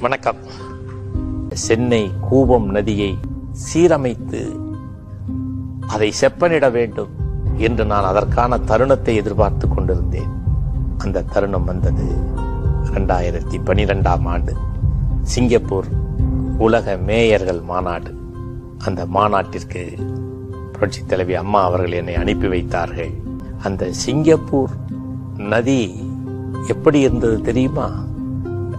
வணக்கம். சென்னை கூபம் நதியை சீரமைத்து அதை செப்பனிட வேண்டும் என்று நான் அதற்கான தருணத்தை எதிர்பார்த்து கொண்டிருந்தேன். அந்த தருணம் வந்தது இரண்டாயிரத்தி பனிரெண்டாம் ஆண்டு. சிங்கப்பூர் உலக மேயர்கள் மாநாடு. அந்த மாநாட்டிற்கு புரட்சி தலைவி அம்மா அவர்கள் என்னை அனுப்பி வைத்தார்கள். அந்த சிங்கப்பூர் நதி எப்படி இருந்தது தெரியுமா?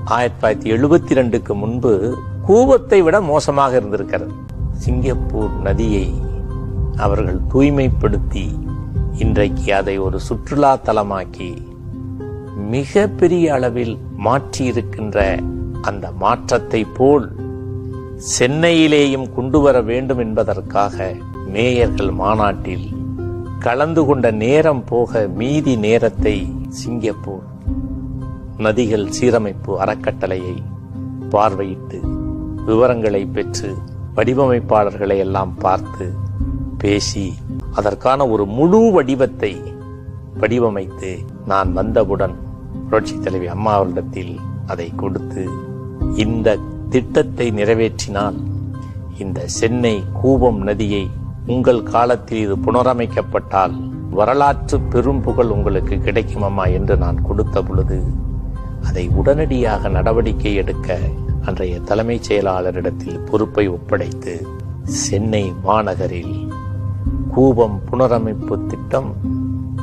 ஆயிரத்தி தொள்ளாயிரத்தி எழுபத்தி ரெண்டுக்கு முன்பு கூவத்தை விட மோசமாக இருந்திருக்கிறது. சிங்கப்பூர் நதியை அவர்கள் தூய்மைப்படுத்தி இன்றைக்கு அதை ஒரு சுற்றுலா தலமாக்கி மிக பெரிய அளவில் மாற்றி இருக்கின்ற அந்த மாற்றத்தை போல் சென்னையிலேயும் கொண்டு வர வேண்டும் என்பதற்காக மேயர்கள் மாநாட்டில் கலந்து கொண்ட நேரம் போக மீதி நேரத்தை சிங்கப்பூர் நதிகள் சீரமைப்பு அறக்கட்டளையை பார்வையிட்டு விவரங்களை பெற்று வடிவமைப்பாளர்களை எல்லாம் பார்த்து பேசி அதற்கான ஒரு முழு வடிவத்தை வடிவமைத்து நான் வந்தவுடன் புரட்சி தலைவி அம்மா அவரிடத்தில் அதை கொடுத்து இந்த திட்டத்தை நிறைவேற்றினால் இந்த சென்னை கூபம் நதியை உங்கள் காலத்தில் இது புனரமைக்கப்பட்டால் வரலாற்று பெரும் புகழ் உங்களுக்கு கிடைக்குமம்மா என்று நான் கொடுத்த பொழுது அதை உடனடியாக நடவடிக்கை எடுக்க அன்றைய தலைமைச் செயலாளரிடத்தில் பொறுப்பை ஒப்படைத்து சென்னை மாநகரில் கூபம் புனரமைப்பு திட்டம்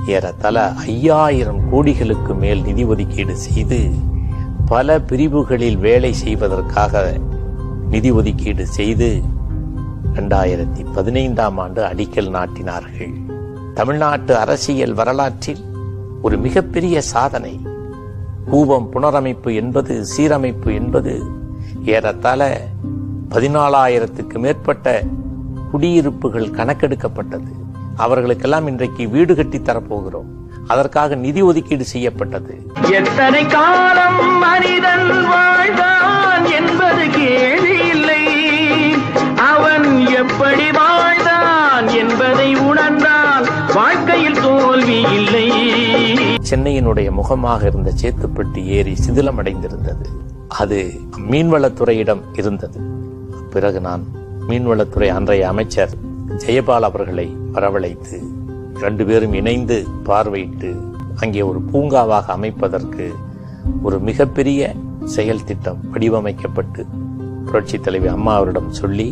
ஏறத்தல ஐயாயிரம் கோடிகளுக்கு மேல் நிதி ஒதுக்கீடு செய்து பல பிரிவுகளில் வேலை செய்வதற்காக நிதி ஒதுக்கீடு செய்து இரண்டாயிரத்தி பதினைந்தாம் ஆண்டு அடிக்கல் நாட்டினார்கள். தமிழ்நாட்டு அரசியல் வரலாற்றில் ஒரு மிகப்பெரிய சாதனை. கூபம் புனரமைப்பு என்பது சீரமைப்பு என்பது ஏறத்தாழ பதினாலாயிரத்துக்கு மேற்பட்ட குடியிருப்புகள் கணக்கெடுக்கப்பட்டது. அவர்களுக்கெல்லாம் இன்றைக்கு வீடு கட்டி தரப்போகிறோம். அதற்காக நிதி ஒதுக்கீடு செய்யப்பட்டது. எத்தனை காலம் மனிதன் சென்னையினுடைய முகமாக இருந்த சேத்துப்பட்டு ஏரி சிதிலமடைந்திருந்தது. அது மீன்வளத்துறையிடம் இருந்தது. பிறகு நான் மீன்வளத்துறை அன்றைய அமைச்சர் ஜெயபால் அவர்களை வரவழைத்து ரெண்டு பேரும் இணைந்து பார்வையிட்டு அங்கே ஒரு பூங்காவாக அமைப்பதற்கு ஒரு மிகப்பெரிய செயல் திட்டம் வடிவமைக்கப்பட்டு புரட்சி தலைவி அம்மா அவரிடம் சொல்லி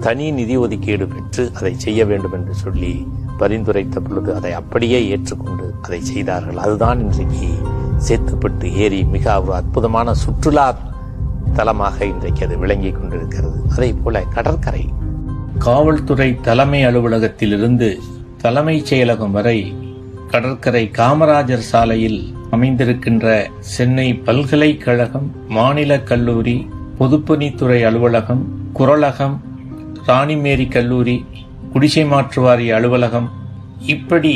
தனி நிதி ஒதுக்கீடு பெற்று அதை செய்ய வேண்டும் என்று சொல்லி பரிந்துரைத்த பொழுது அதை அப்படியே ஏற்றுக்கொண்டு அதை செய்தார்கள். அதுதான் இன்றைக்கு சேத்துப்பட்டு ஏரி மிக ஒரு அற்புதமான சுற்றுலா தலமாக இன்றைக்கு அது விளங்கிக் கொண்டிருக்கிறது. அதே போல கடற்கரை. காவல்துறை தலைமை அலுவலகத்திலிருந்து தலைமைச் செயலகம் வரை கடற்கரை காமராஜர் சாலையில் அமைந்திருக்கின்ற சென்னை பல்கலைக்கழகம் மாநில கல்லூரி பொதுப்பணித்துறை அலுவலகம் குரலகம் ராணிமேரி கல்லூரி குடிசை மாற்று வாரிய அலுவலகம் இப்படி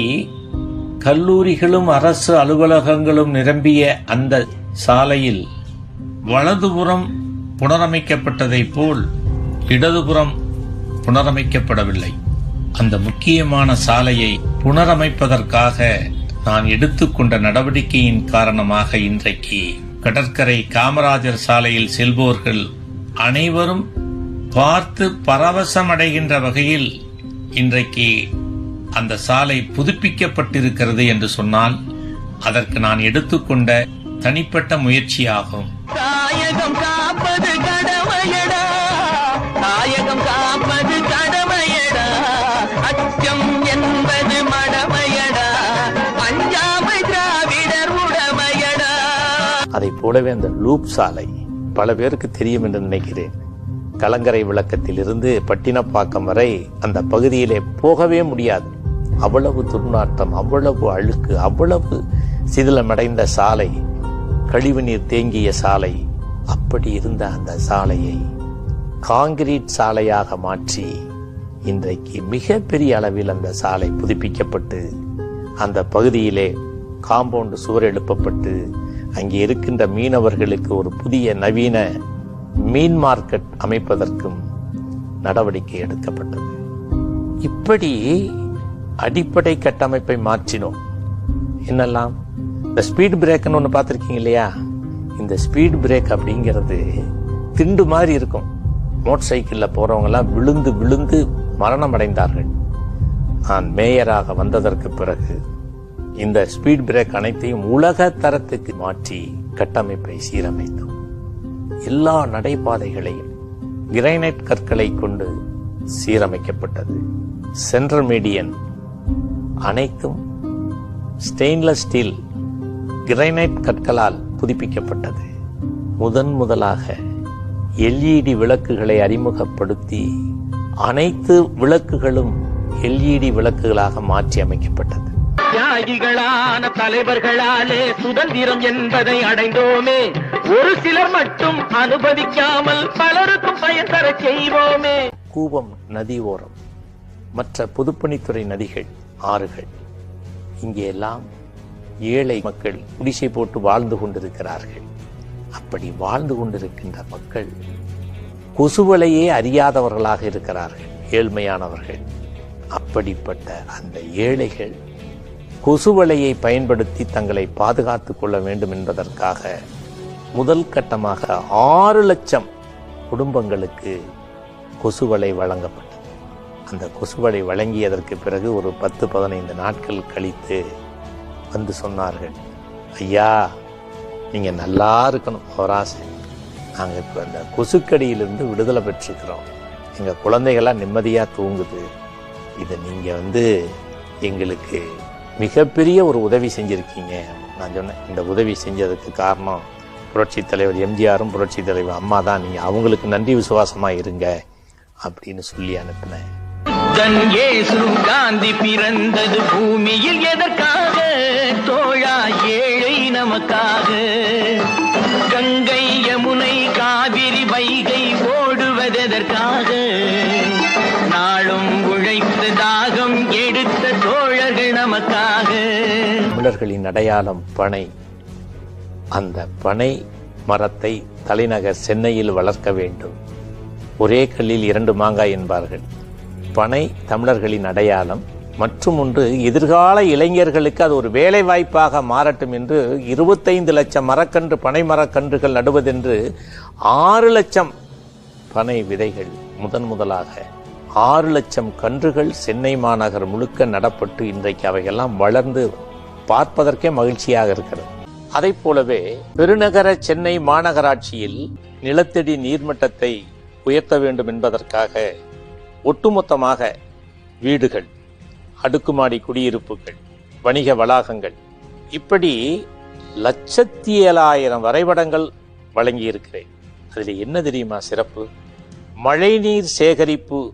கல்லூரிகளும் அரசு அலுவலகங்களும் நிரம்பிய அந்த சாலையில் வலதுபுறம் புனரமைக்கப்பட்டதைப் போல் இடதுபுறம் புனரமைக்கப்படவில்லை. அந்த முக்கியமான சாலையை புனரமைப்பதற்காக நான் எடுத்துக்கொண்ட நடவடிக்கையின் காரணமாக இன்றைக்கு கடற்கரை காமராஜர் சாலையில் செல்வோர்கள் அனைவரும் பார்த்து பரவசமடைகின்ற வகையில் இன்றைக்கு அந்த சாலை புதுப்பிக்கப்பட்டிருக்கிறது என்று சொன்னால் அதற்கு நான் எடுத்துக்கொண்ட தனிப்பட்ட முயற்சியாகும். தாயகம் காப்பது கடமையடா. தாயகம் காப்பது கடமையடா. அச்சம் என்பது மடமையடா. திராவிடர் உடமையடா. அதை போலவே அந்த லூப் சாலை பல பேருக்கு தெரியும் என்று நினைக்கிறேன். கலங்கரை விளக்கத்திலிருந்து பட்டினப்பாக்கம் வரை அந்த பகுதியிலே போகவே முடியாது. அவ்வளவு துர்நாற்றம் அவ்வளவு அழுக்கு அவ்வளவு சிதிலமடைந்த சாலை கழிவுநீர் தேங்கிய சாலை. அப்படி இருந்த அந்த சாலையை காங்கிரீட் சாலையாக மாற்றி இன்றைக்கு மிக பெரிய அளவில் அந்த சாலை புதுப்பிக்கப்பட்டு அந்த பகுதியிலே காம்பவுண்டு சுவர் எழுப்பப்பட்டு அங்கே இருக்கின்ற மீனவர்களுக்கு ஒரு புதிய நவீன மீன் மார்க்கெட் அமைப்பதற்கும் நடவடிக்கை எடுக்கப்பட்டது. இப்படி அடிப்படை கட்டமைப்பை மாற்றினோம். என்னெல்லாம்? இந்த ஸ்பீட் பிரேக்குன்னு ஒன்று பார்த்துருக்கீங்க இல்லையா? இந்த ஸ்பீட் பிரேக் அப்படிங்கிறது திண்டு மாதிரி இருக்கும். மோட்டர் சைக்கிளில் போகிறவங்கெல்லாம் விழுந்து விழுந்து மரணம் அடைந்தார்கள். நான் மேயராக வந்ததற்கு பிறகு இந்த ஸ்பீட் பிரேக் அனைத்தையும் உலக தரத்துக்கு மாற்றி கட்டமைப்பை சீரமைத்தோம். எல்லா நடைபாதைகளையும் கிரைனைட் கற்களை கொண்டு சீரமைக்கப்பட்டது. சென்ட்ரல் மீடியன் அனைத்தும் ஸ்டெயின்லெஸ் ஸ்டீல் கிரைனைட் கற்களால் புதுப்பிக்கப்பட்டது. முதன் முதலாக எல்இடி விளக்குகளை அறிமுகப்படுத்தி அனைத்து விளக்குகளும் எல்இடி விளக்குகளாக மாற்றி அமைக்கப்பட்டது. தியாகிகளான தலைவர்களாலே சுதந்திரம் என்பதை அடைந்தோமே. ஒரு சிலர் மட்டும் அனுபவிக்காமல் பலருக்கும் பயன் தர செய்வோமே. கூவம் நதி ஓரம் மற்ற பொதுப்பணித்துறை நதிகள் ஆறுகள். இங்கே எல்லாம் ஏழை மக்கள் குடிசை போட்டு வாழ்ந்து கொண்டிருக்கிறார்கள். அப்படி வாழ்ந்து கொண்டிருக்கின்ற மக்கள் கொசுவலையே அறியாதவர்களாக இருக்கிறார்கள் ஏழ்மையானவர்கள். அப்படிப்பட்ட அந்த ஏழைகள் கொசுவலையை பயன்படுத்தி தங்களை பாதுகாத்துக் கொள்ள வேண்டும் என்பதற்காக முதல் கட்டமாக ஆறு லட்சம் குடும்பங்களுக்கு கொசுவலை வழங்கப்பட்டது. அந்த கொசுவலை வழங்கியதற்கு பிறகு ஒரு பத்து பதினைந்து நாட்கள் கழித்து வந்து சொன்னார்கள் ஐயா நீங்கள் நல்லா இருக்கணும் ஓராசை. நாங்கள் இப்போ அந்த கொசுக்கடியிலிருந்து விடுதலை பெற்றிருக்கிறோம். எங்கள் குழந்தைகள்லாம் நிம்மதியாக தூங்குது. இதை நீங்கள் வந்து எங்களுக்கு மிகப்பெரிய ஒரு உதவி செஞ்சுருக்கீங்க. நான் சொன்னேன் இந்த உதவி செஞ்சதுக்கு காரணம் புரட்சி தலைவர் எம்ஜிஆரும் புரட்சி தலைவர் அம்மா தான். நீங்கள் அவங்களுக்கு நன்றி விசுவாசமாக இருங்க அப்படின்னு சொல்லி அனுப்பினேன். காந்தி பிறந்தது பூமியில் எதற்காக? தோழா ஏழை நமக்காக. கங்கை யமுனை காவிரி வைகை ஓடுவதற்காக தமிழர்களின் அடையாளம் பனை. அந்த பனை மரத்தை தலைநகர் சென்னையில் வளர்க்க வேண்டும். ஒரே கல்லில் இரண்டு மாங்காய் என்பார்கள். பனை தமிழர்களின் அடையாளம் மற்றும் ஒன்று எதிர்கால இளைஞர்களுக்கு அது ஒரு வேலை வாய்ப்பாக மாறட்டும் என்று இருபத்தைந்து லட்சம் மரக்கன்று பனை மரக்கன்றுகள் நடுவதென்று ஆறு லட்சம் பனை விதைகள் முதன் முதலாக ஆறு லட்சம் கன்றுகள் சென்னை மாநகர் முழுக்க நடப்பட்டு இன்றைக்கு அவையெல்லாம் வளர்ந்து பார்ப்பதற்கே மகிழ்ச்சியாக இருக்கிறது. அதைப் போலவே பெருநகர சென்னை மாநகராட்சியில் நிலத்தடி நீர்மட்டத்தை உயர்த்த வேண்டும் என்பதற்காக ஒட்டுமொத்தமாக வீடுகள் அடுக்குமாடி குடியிருப்புகள் வணிக வளாகங்கள் இப்படி லட்சத்தி ஏழாயிரம் வரைபடங்கள் வழங்கியிருக்கிறேன். அதில் என்ன தெரியுமா சிறப்பு? மழைநீர் சேகரிப்பு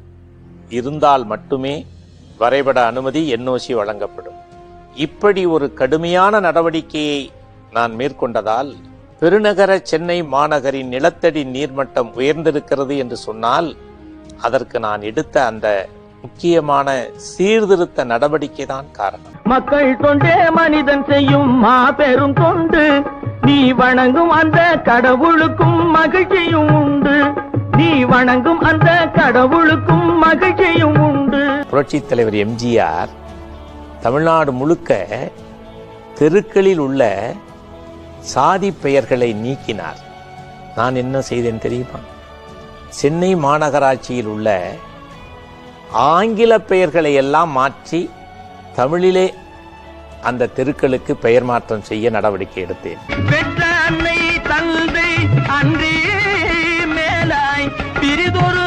இருந்தால் மட்டுமே வரைபட அனுமதி என்ஓசி வழங்கப்படும். இப்படி ஒரு கடுமையான நடவடிக்கையை நான் மேற்கொண்டதால் பெருநகர சென்னை மாநகரின் நிலத்தடி நீர்மட்டம் உயர்ந்திருக்கிறது என்று சொன்னால் அதற்கு நான் எடுத்த அந்த முக்கியமான சீர்திருத்த நடவடிக்கை தான் காரணம். மக்கள் தொண்டே மனிதன் செய்யும் மாபெரும் தொண்டு. நீ வணங்கும் அந்த கடவுளுக்கும் மகிழ்ச்சியும் உண்டு. நீ வணங்கும் அந்த கடவுளுக்கும் மகிழ்ச்சியும் உண்டு. புரட்சித் தலைவர் எம்ஜிஆர் தமிழ்நாடு முழுக்க தெருக்களில் உள்ள சாதி பெயர்களை நீக்கினார். நான் என்ன செய்தேன் தெரியுமா? சென்னை மாநகராட்சியில் உள்ள ஆங்கில பெயர்களை எல்லாம் மாற்றி தமிழிலே அந்த தெருக்களுக்கு பெயர் மாற்றம் செய்ய நடவடிக்கை எடுத்தேன். பெற்ற அன்னை தந்தை அன்றே மேலாய் பிரிதொரு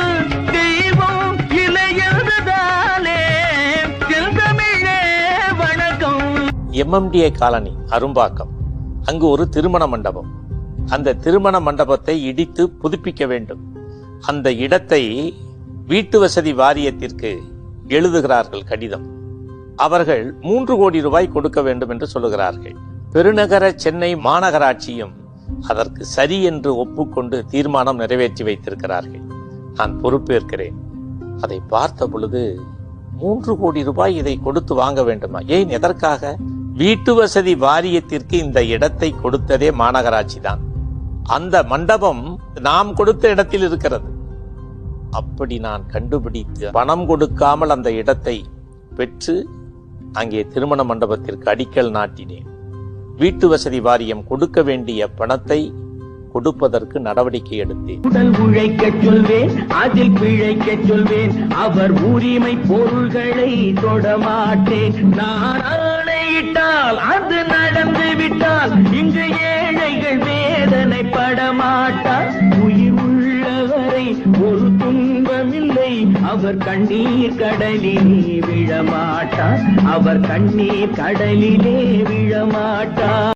எம்எம்டிஏ காலனி அரும்பாக்கம். அங்கு ஒரு திருமண மண்டபம். அந்த திருமண மண்டபத்தை இடித்து புதுப்பிக்க வேண்டும். அந்த இடத்தை வீட்டு வசதி வாரியத்திற்கு எழுதுகிறார்கள் கடிதம். அவர்கள் மூன்று கோடி ரூபாய் கொடுக்க வேண்டும் என்று சொல்லுகிறார்கள். பெருநகர சென்னை மாநகராட்சியும் அதற்கு சரி என்று ஒப்புக்கொண்டு தீர்மானம் நிறைவேற்றி வைத்திருக்கிறார்கள். நான் பொறுப்பேற்கிறேன். அதை பார்த்த பொழுது மூன்று கோடி ரூபாய் இதை கொடுத்து வாங்க வேண்டுமா? ஏன் எதற்காக? வீட்டு வசதி வாரியத்திற்கு இந்த இடத்தை கொடுத்ததே மாநகராட்சி தான் அந்த மண்டபம் நாம் கொடுத்த இடத்தில் இருக்கிறது. அப்படி நான் கண்டுபிடித்து பணம் கொடுக்காமல் அந்த இடத்தை பெற்று அங்கே திருமண மண்டபத்திற்கு அடிக்கல் நாட்டினேன். வீட்டு வசதி வாரியம் கொடுக்க வேண்டிய பணத்தை கொடுப்பதற்கு நடவடிக்கை எடுத்தேன். உடல் உழைக்க சொல்வேன் அதில் பிழைக்க சொல்வேன் அவர் உரிமை பொருள்களை தொடமாட்டேன் நான் ஆணையிட்டால் அது நடந்து விட்டால் இங்கு ஏழைகள் வேதனை படமாட்டார் உயிர் உள்ளவரை ஒரு துன்பமில்லை அவர் கண்ணீர் கடலிலே விழமாட்டார் அவர் கண்ணீர் கடலிலே விழமாட்டார்